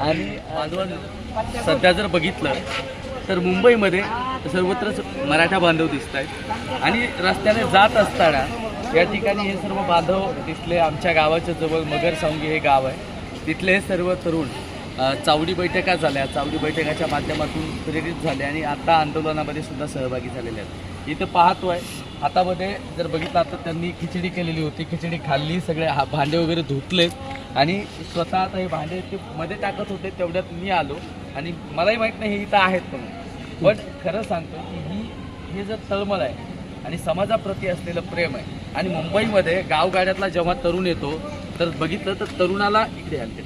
आणि सध्या जर बघितलं तर मुंबईमध्ये सर्वत्रच मराठा बांधव दिसत आहेत आणि रस्त्याने जात असताना या ठिकाणी हे सर्व बांधव दिसले. आमच्या गावाच्या जवळ मगरसांगी हे गाव आहे. तिथले हे सर्व तरुण चावडी बैठका झाल्या. चावडी बैठकाच्या माध्यमातून प्रेरित झाले आणि आता आंदोलनामध्ये सुद्धा सहभागी झालेले आहेत. इथं पाहतोय हातामध्ये जर बघितलं तर त्यांनी खिचडी केलेली होती. खिचडी खाल्ली सगळे हा भांडे वगैरे धुतलेत. आणि स्वतः आता हे भांडे ते मध्ये टाकत होते तेवढ्यात मी आलो. आणि मलाही माहीत नाही हे इथं आहेत म्हणून. पण खरं सांगतो की ही हे जर तळमळ आहे आणि समाजाप्रती असलेलं प्रेम आहे आणि मुंबईमध्ये गावगाड्यातला जेव्हा तरुण येतो तर बघितलं तर तरुणाला इकडे आणते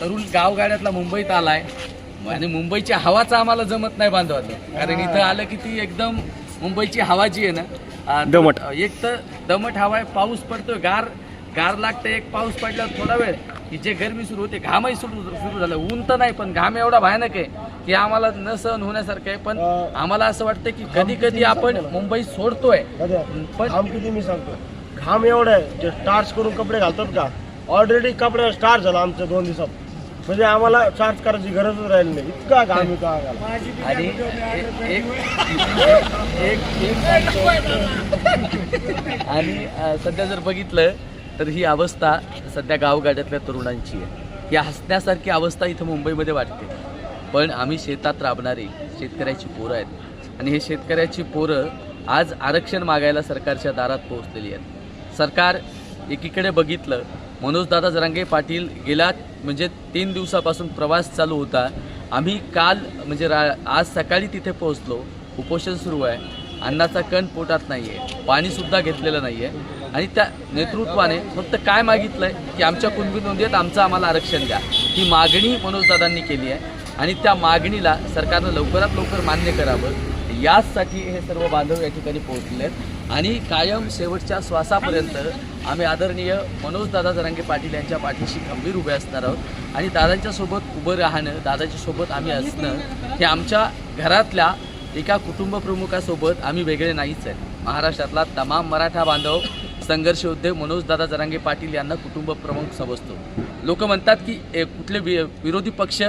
तरुण गावगाड्यातला मुंबईत आलाय आणि मुंबईची हवाच आम्हाला जमत नाही बांधवाचं कारण इथं आलं की ती एकदम मुंबईची हवा जी आहे ना दमट. एक तर दमट हवा आहे पाऊस पडतोय गार गार लागतं एक पाऊस पडल्यावर थोडा वेळ. की जे गरमी सुरू होते घामही सुरू सुरू झालं. ऊन तर नाही पण घाम एवढा भयानक आहे की आम्हाला न सहन होण्यासारखं आहे. पण आम्हाला असं वाटतं की कधी कधी आपण मुंबई सोडतोय. पण घाम किती मी सांगतो? घाम एवढा आहे. जे स्टार्च करून कपडे घालतात का ऑलरेडी कपडे स्टार्च झाला आमच्या दोन दिवसात. म्हणजे आम्हाला चार्ज करायची गरजच राहिली नाही. इतका घाम येतो अंगाला आणि एक एक एक एक- आणि अ, सध्या जर बघितलं तर ही अवस्था सध्या गावगाड्यातल्या तरुणांची आहे. या हसण्यासारखी अवस्था इथं मुंबईमध्ये वाटते. पण आम्ही शेतात राबणारी शेतकऱ्याची पोरं आहेत. आणि हे शेतकऱ्याची पोरं आज आरक्षण मागायला सरकारच्या दारात पोहोचलेली आहेत. सरकार एकीकडे बघितलं मनोजदादा जरांगे पाटील गेल्या म्हणजे तीन दिवसापासून प्रवास चालू होता. आम्ही काल म्हणजे रा आज सकाळी तिथे पोहोचलो. उपोषण सुरू आहे. अन्नाचा कण पोटात नाही आहे पाणीसुद्धा घेतलेलं नाही आहे आणि त्या नेतृत्वाने फक्त काय मागितलं आहे की आमच्या कुणबी नोंदीत आमचं आम्हाला आरक्षण द्या. ही मागणी मनोजदादांनी केली आहे. आणि त्या मागणीला सरकारनं लवकरात लवकर मान्य करावं. याचसाठी हे सर्व बांधव या ठिकाणी पोहोचले आहेत. आणि कायम शेवटच्या श्वासापर्यंत आम्ही आदरणीय मनोजदादा जरांगे पाटील यांच्या पाठीशी खंबीर उभे असणार आहोत. आणि दादांच्या सोबत उभं राहणं दादाच्या सोबत आम्ही असणं हे आमच्या घरातल्या एका कुटुंबप्रमुखासोबत आम्ही वेगळे नाहीच आहे महाराष्ट्रातला तमाम मराठा बांधव संघर्षयोद्धे मनोजदादा जरांगे पाटील यांना कुटुंब प्रमुख समजतो. लोक म्हणतात की ए, कुठले वि विरोधी पक्ष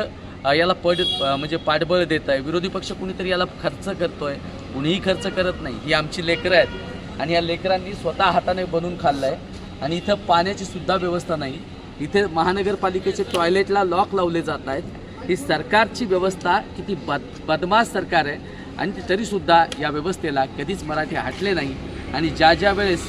याला पड म्हणजे पाठबळ देत आहे विरोधी पक्ष कुणीतरी याला खर्च करतो आहे कुणीही खर्च करत नाही. ही आमची लेकरं आहेत. आणि या लेकरांनी स्वतः हाताने बनवून खाल्लं आहे आणि इथं पाण्याची सुद्धा व्यवस्था नाही. इथे महानगरपालिकेचे टॉयलेटला लॉक लावले जात आहेत. ही सरकारची व्यवस्था किती बद बदमाश सरकार आहे. आणि तरीसुद्धा या व्यवस्थेला कधीच मराठी हटले नाही. आणि ज्या ज्या वेळेस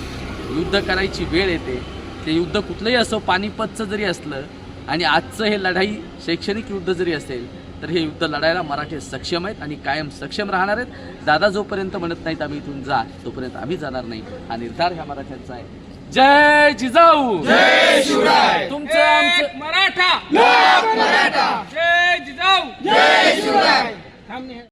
युद्ध करायची वेळ येते. ते युद्ध कुठलंही असो पानिपतचं जरी असलं आणि आजचं हे लढाई शैक्षणिक युद्ध जरी असेल तर हे युद्ध लढायला मराठे सक्षम आहेत आणि कायम सक्षम राहणार आहेत. दादा जोपर्यंत म्हणत नाहीत आम्ही इथून जा तोपर्यंत आम्ही जाणार नाही. हा निर्धार ह्या मराठ्यांचा आहे. जय जिजाऊ! जय शिवराय!